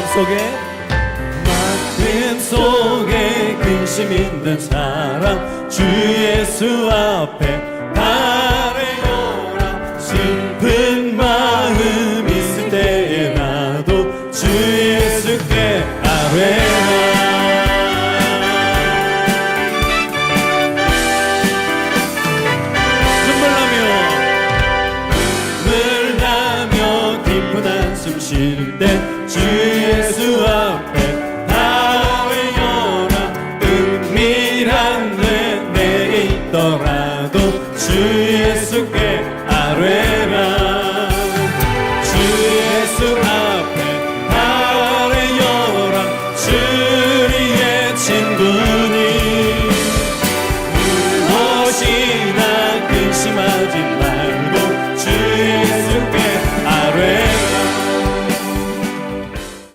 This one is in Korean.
속에 마음 속에 근심 있는 사람 주 예수 앞에 달래어라. 슬픈 마음 있을 때에 나도 주 예수께 아뢰라. 눈물 나며 깊은 한숨 쉴때 주 예수께